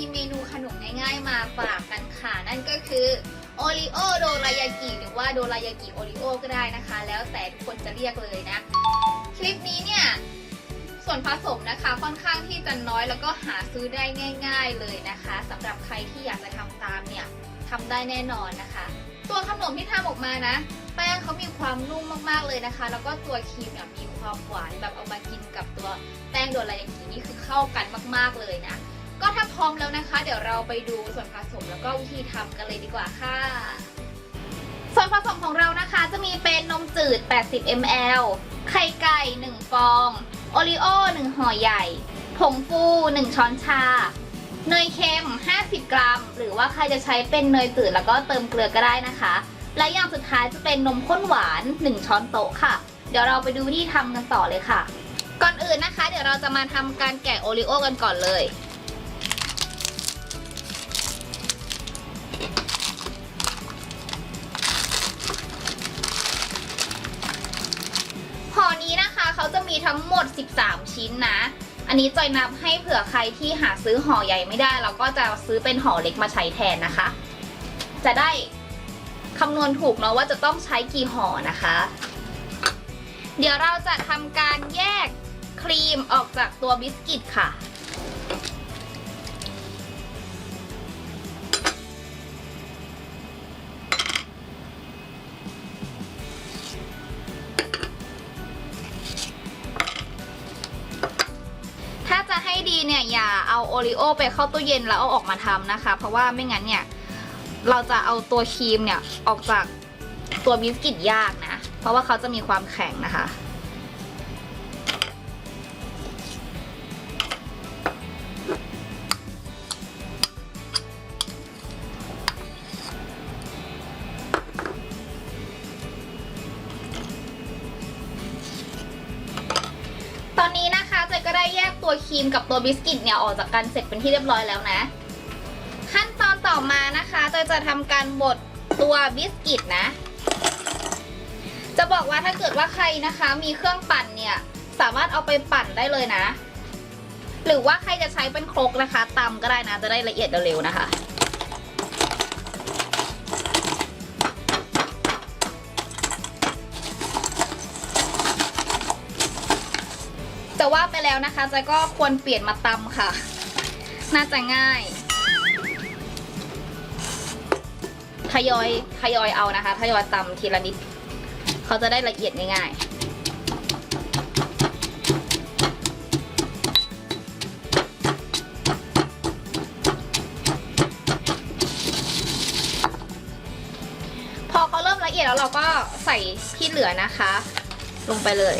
มีเมนูขนมง่ายๆมาฝากกันค่ะ นั่นก็คือโอริโอโดรายากิหรือว่าโดรายากิโอริโอก็ได้นะคะ แล้วแต่ทุกคนจะเรียกเลยนะ คลิปนี้เนี่ย ส่วนผสมนะคะค่อนข้างที่จะน้อยแล้วก็หาซื้อได้ง่าย ๆเลยนะคะสำหรับใครที่อยากจะทำตามเนี่ยทำได้แน่นอนนะคะ ตัวขนมที่ทำออกมานะ แป้งเขามีความนุ่มมากๆเลยนะคะ แล้วก็ตัวครีมเนี่ยมีความหวานแบบเอามากินกับตัวแป้งโดรายากินี่คือเข้ากันมาก ๆเลยนะ ก็ถ้าพร้อมแล้วนะคะ เดี๋ยวเราไปดูส่วนผสมแล้วก็วิธีทำกันเลยดีกว่าค่ะ ส่วนผสมของเรานะคะจะมีเป็นนมจืด 80 ml ไข่ไก่ 1 ฟอง โอริโอ 1 ห่อใหญ่ ผงฟู 1 ช้อนชา เนยเค็ม 50 กรัม หรือว่าใครจะใช้เป็นเนยจืดแล้วก็เติมเกลือก็ได้นะคะ และอย่างสุดท้ายจะเป็นนมข้นหวาน 1 ช้อนโต๊ะค่ะ เดี๋ยวเราไปดูวิธีทำกันต่อเลยค่ะ ก่อนอื่นนะคะ เดี๋ยวเราจะมาทำการแกะโอริโอกันก่อนเลย อนี้นะคะเขาจะมีทั้งหมด 13 ชิ้นนะ อันนี้จอยนับให้เผื่อใครที่หาซื้อห่อใหญ่ไม่ได้ เราก็จะซื้อเป็นห่อเล็กมาใช้แทนนะคะ จะได้คำนวณถูกเนาะว่าจะต้องใช้กี่ห่อนะคะ เดี๋ยวเราจะทำการแยกครีมออกจากตัวบิสกิตค่ะ เนี่ยอย่าเอาโอริโอไปเข้าตู้เย็นแล้วเอาออกมาทำนะคะ เพราะว่าไม่งั้นเนี่ยเราจะเอาตัวครีมเนี่ยออกจากตัวบิสกิตยากนะ เพราะว่าเขาจะมีความแข็งนะคะ รีมกับตัวบิสกิตเนี่ยออกจากกันเสร็จเป็นที่เรียบร้อยแล้วนะ ขั้นตอนต่อมานะคะเจยจะทำการบดตัวบิสกิตนะ จะบอกว่าถ้าเกิดว่าใครนะคะ มีเครื่องปั่นเนี่ยสามารถเอาไปปั่นได้เลยนะ หรือว่าใครจะใช้เป็นครกนะคะตำก็ได้นะจะได้ละเอียดเร็วๆนะคะ แต่ว่าไปแล้วนะคะจยก็ควรเปลี่ยนมาตำค่ะ น่าจะง่ายทยอยทยอยเอานะคะทยอยตำทีละนิดเขาจะได้ละเอียดง่ายๆ พอเขาเริ่มละเอียดแล้วเราก็ใส่ที่เหลือนะคะ ลงไปเลย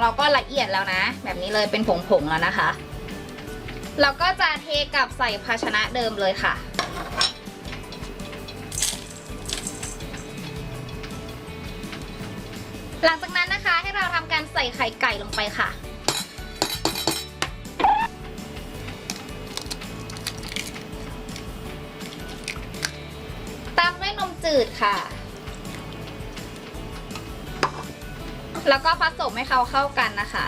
เราก็ละเอียดแล้วนะ แบบนี้เลยเป็นผงๆแล้วนะคะ เราก็จะเทกลับใส่ภาชนะเดิมเลยค่ะ หลังจากนั้นนะคะให้เราทำการใส่ไข่ไก่ลงไปค่ะตามด้วยนมจืดค่ะ แล้วก็ผสมให้เขาเข้ากันนะคะ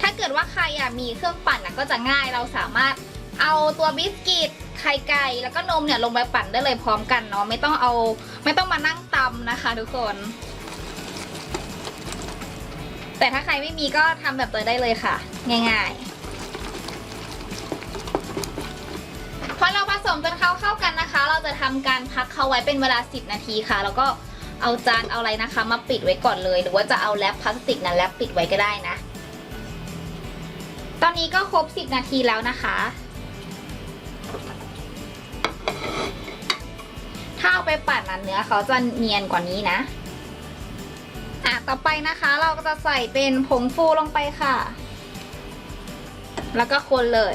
ถ้าเกิดว่าใครอะมีเครื่องปั่นอะก็จะง่ายเราสามารถเอาตัวบิสกิตไข่ไก่แล้วก็นมเนี่ยลงไปปั่นได้เลยพร้อมกันเนาะไม่ต้องเอาไม่ต้องมานั่งตำนะคะ ทุกคน แต่ถ้าใครไม่มีก็ทำแบบตัวได้เลยค่ะ ง่ายๆพอเราผสมจนเขาเข้ากันนะคะ เราจะทำการพักเขาไว้เป็นเวลา 10 นาทีค่ะ แล้วก็ เอาจานเอาอะไรนะคะ มาปิดไว้ก่อนเลย หรือว่าจะเอาแรปพลาสติกนะแรปปิดไว้ก็ได้นะ ตอนนี้ก็ครบ 10 นาทีแล้วนะคะ ถ้าเอาไปปั่นนะเนื้อเขาจะเนียนกว่านี้นะอะต่อไปนะคะเราก็จะใส่เป็นผงฟูลงไปค่ะ แล้วก็คนเลย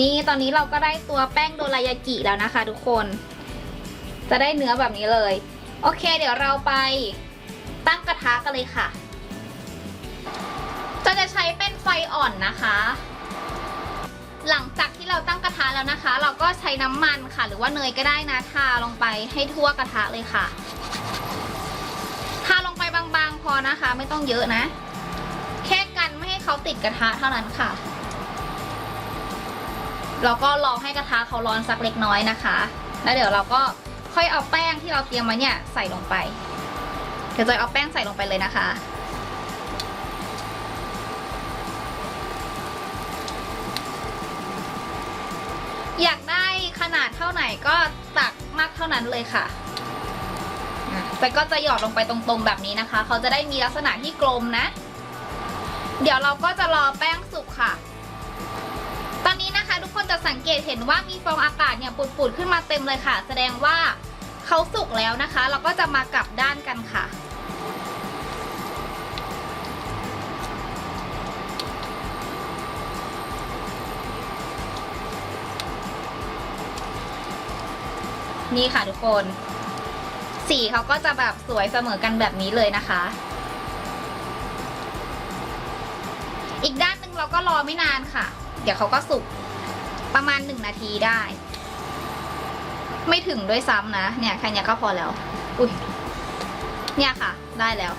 นี่ตอนนี้เราก็ได้ตัวแป้งโดรายากิแล้วนะคะ ทุกคน จะได้เนื้อแบบนี้เลย โอเค เดี๋ยวเราไปตั้งกระทะกันเลยค่ะ จะจะใช้เป็นไฟอ่อนนะคะ หลังจากที่เราตั้งกระทะแล้วนะคะ เราก็ใช้น้ำมันค่ะ หรือว่าเนยก็ได้นะทาลงไปให้ทั่วกระทะเลยค่ะทาลงไปบางๆพอนะคะ ไม่ต้องเยอะนะ แค่กันไม่ให้เขาติดกระทะเท่านั้นค่ะ เราก็รอให้กระทะเขาร้อนสักเล็กน้อยนะคะ แล้วเดี๋ยวเราก็ค่อยเอาแป้งที่เราเตรียมไว้เนี่ยใส่ลงไป เดี๋ยวจอยเอาแป้งใส่ลงไปเลยนะคะ อยากได้ขนาดเท่าไหนก็ตักมากเท่านั้นเลยค่ะอะแต่ก็จะหยอดลงไปตรงๆแบบนี้นะคะ เขาจะได้มีลักษณะที่กลมนะ เดี๋ยวเราก็จะรอแป้งสุกค่ะ จะสังเกตเห็นว่ามีฟองอากาศเนี่ยปุดๆขึ้นมาเต็มเลยค่ะ แสดงว่าเขาสุกแล้วนะคะ เราก็จะมากลับด้านกันค่ะนี่ค่ะทุกคน สีเขาก็จะแบบสวยเสมอกันแบบนี้เลยนะคะ อีกด้านหนึ่งเราก็รอไม่นานค่ะ เดี๋ยวเขาก็สุก ประมาณหนึ่งนาทีได้ ไม่ถึงด้วยซ้ำนะ เนี่ยแค่นี้ก็พอแล้ว อุ้ยเนี่ยค่ะ ได้แล้ว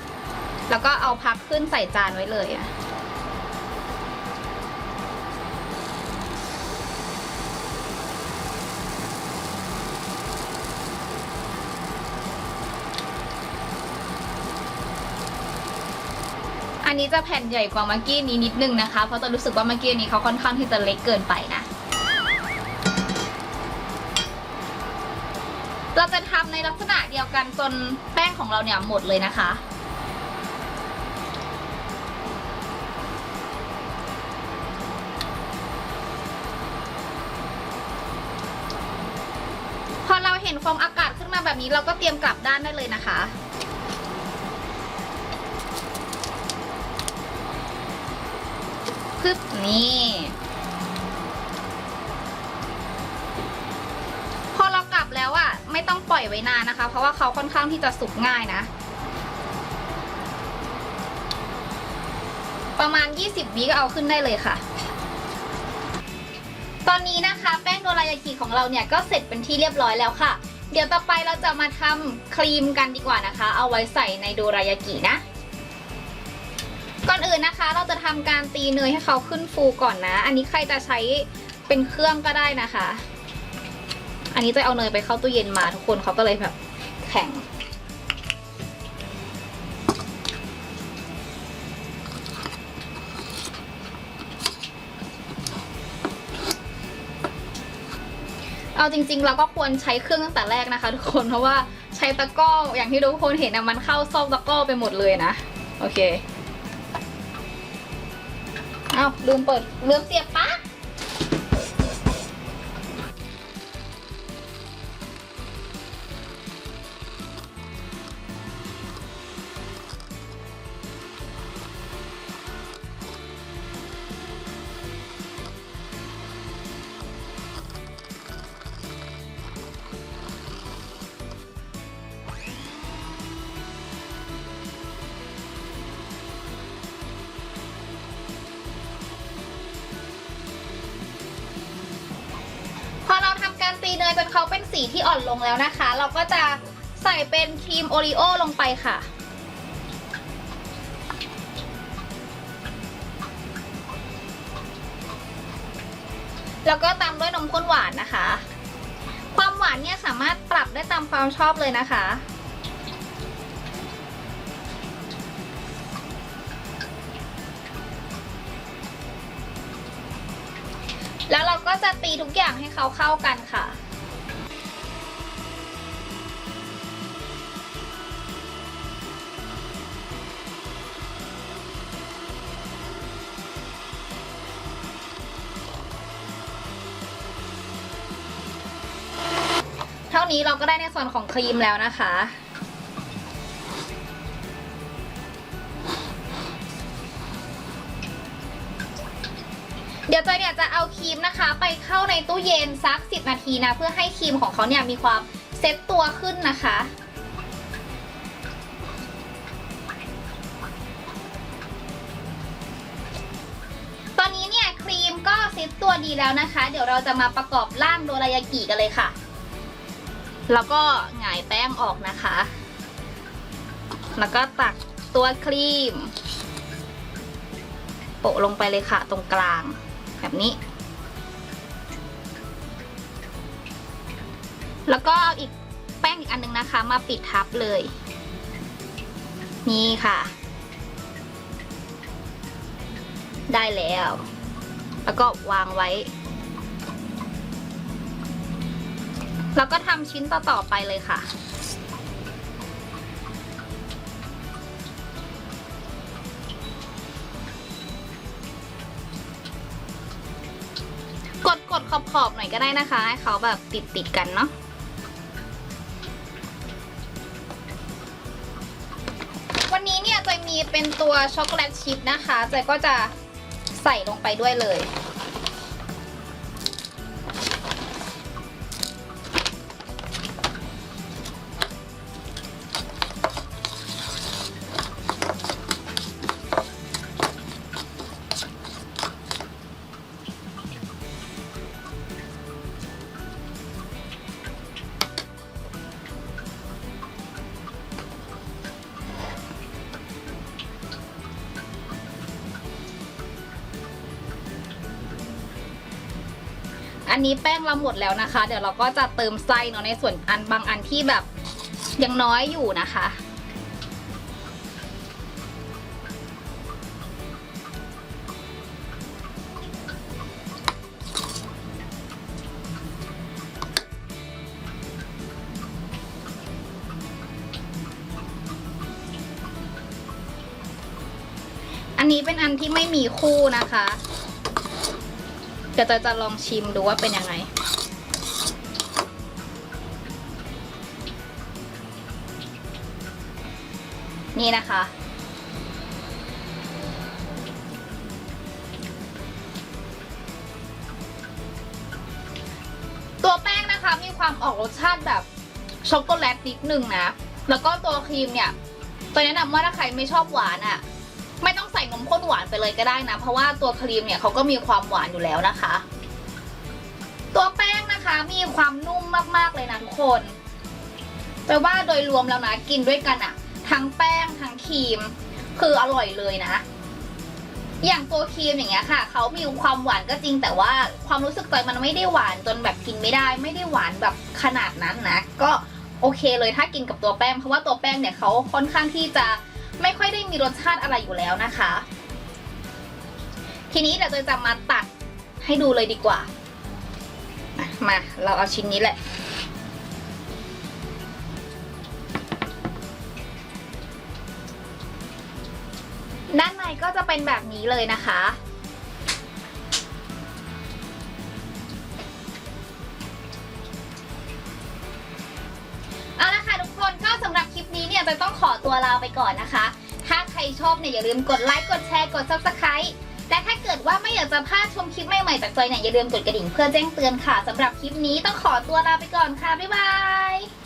แล้วก็เอาพักขึ้นใส่จานไว้เลยอะอันนี้จะแผ่นใหญ่กว่าเมื่อกี้นี้นิดนึงนะคะ เพราะจะรู้สึกว่าเมื่อกี้นี้เขาค่อนข้างที่จะเล็กเกินไปนะ ลักษณะเดียวกันจนแป้งของเราเนี่ยหมดเลยนะคะ พอเราเห็นฟองอากาศขึ้นมาแบบนี้เราก็เตรียมกลับด้านได้เลยนะคะพึบนี่ ล่อยไว้นานนะคะ เพราะว่าเขาค่อนข้างที่จะสุกง่ายนะ ประมาณ 20วิก็เอาขึ้นได้เลยค่ะ ตอนนี้นะคะ แป้งโดรายากิของเราเนี่ยก็เสร็จเป็นที่เรียบร้อยแล้วค่ะ เดี๋ยวต่อไปเราจะมาทำครีมกันดีกว่านะคะ เอาไว้ใส่ในโดรายากินะก่อนอื่นนะคะ เราจะทำการตีเนยให้เขาขึ้นฟูก่อนนะ อันนี้ใครจะใช้เป็นเครื่องก็ได้นะคะ อันนี้จะเอาเนยไปเข้าตู้เย็นมาทุกคนเขาก็เลยแบบแข็ง เอาจริง ๆ เราก็ควรใช้เครื่องตั้งแต่แรกนะคะทุกคนเพราะว่าใช้ตะกร้ออย่างที่ทุกคนเห็นนะมันเข้าซอกตะกร้อไปหมดเลยนะ โอเค เอาลืมเปิดลืมเสียบป ตีเนยจนเขาเป็นสีที่อ่อนลงแล้วนะคะ เราก็จะใส่เป็นครีมโอรีโอลงไปค่ะ แล้วก็ตามด้วยนมข้นหวานนะคะ ความหวานเนี่ยสามารถปรับได้ตามความชอบเลยนะคะแล้วเราก็จะตีทุกอย่างให้เขาเข้ากันค่ะ นี้เราก็ได้ในส่วนของครีมแล้วนะคะ เดี๋ยวจอยเนี่ยจะเอาครีมนะคะ ไปเข้าในตู้เย็นสัก 10 นาทีนะ เพื่อให้ครีมของเขาเนี่ยมีความเซ็ตตัวขึ้นนะคะตอนนี้เนี่ยครีมก็เซ็ตตัวดีแล้วนะคะ เดี๋ยวเราจะมาประกอบร่างโดรายากิกันเลยค่ะ แล้วก็หงายแป้งออกนะคะ แล้วก็ตักตัวครีม โปะลงไปเลยค่ะตรงกลาง แบบนี้ แล้วก็เอาอีกแป้งอีกอันนึงนะคะ มาปิดทับเลย นี่ค่ะ ได้แล้ว แล้วก็วางไว้ แล้วก็ทำชิ้นต่อๆไปเลยค่ะ กดกดขอบๆหน่อยก็ได้นะคะ ให้เขาแบบติดติดๆกันเนาะวันนี้เนี่ยจอยมีเป็นตัวช็อกโกแลตชิพนะคะจอยก็จะใส่ลงไปด้วยเลย อันนี้แป้งเราหมดแล้วนะคะ เดี๋ยวเราก็จะเติมไส้เนาะในส่วนอันบางอันที่แบบยังน้อยอยู่นะคะ อันนี้เป็นอันที่ไม่มีคู่นะคะ ดี๋ยวจะจะลองชิมดูว่าเป็นยังไง นี่นะคะ ตัวแป้งนะคะมีความออกรสชาติแบบช็อกโกแลตนิดนึงนะ แล้วก็ตัวครีมเนี่ยตัวแนะนำว่าถ้าใครไม่ชอบหวานอะ่ะ ส่นมข้นหวานไปเลยก็ได้นะ เพราะว่าตัวครีมเนี่ยเขาก็มีความหวานอยู่แล้วนะคะ ตัวแป้งนะคะมีความนุ่มมากๆเลยนะทุกคนแต่ว่าโดยรวมแล้วนะกินด้วยกันอะทั้งแป้งทั้งครีม คืออร่อยเลยนะ อย่างตัวครีมอย่างเงี้ยค่ะเขามีความหวานก็จริง แต่ว่าความรู้สึกใจมันไม่ได้หวานจนแบบกินไม่ได้ ไม่ได้หวานแบบขนาดนั้นนะ ก็โอเคเลยถ้ากินกับตัวแป้ง เพราะว่าตัวแป้งเนี่ยเขาค่อนข้างที่จะ ไม่ค่อยได้มีรสชาติอะไรอยู่แล้วนะคะ ทีนี้เดี๋ยวจะมาตัดให้ดูเลยดีกว่า มามาเราเอาชิ้นนี้แหละด้านในก็จะเป็นแบบนี้เลยนะคะ คลิปนี้เนี่ยจะต้องขอตัวลาไปก่อนนะคะ ถ้าใครชอบเนี่ยอย่าลืมกดไลค์ กดแชร์ กด subscribe และถ้าเกิดว่าไม่อยากจะพลาดชมคลิปใหม่ๆจากจอยเนี่ยอย่าลืมกดกระดิ่งเพื่อแจ้งเตือนค่ะสำหรับคลิปนี้ต้องขอตัวลาไปก่อนค่ะ บ๊ายบาย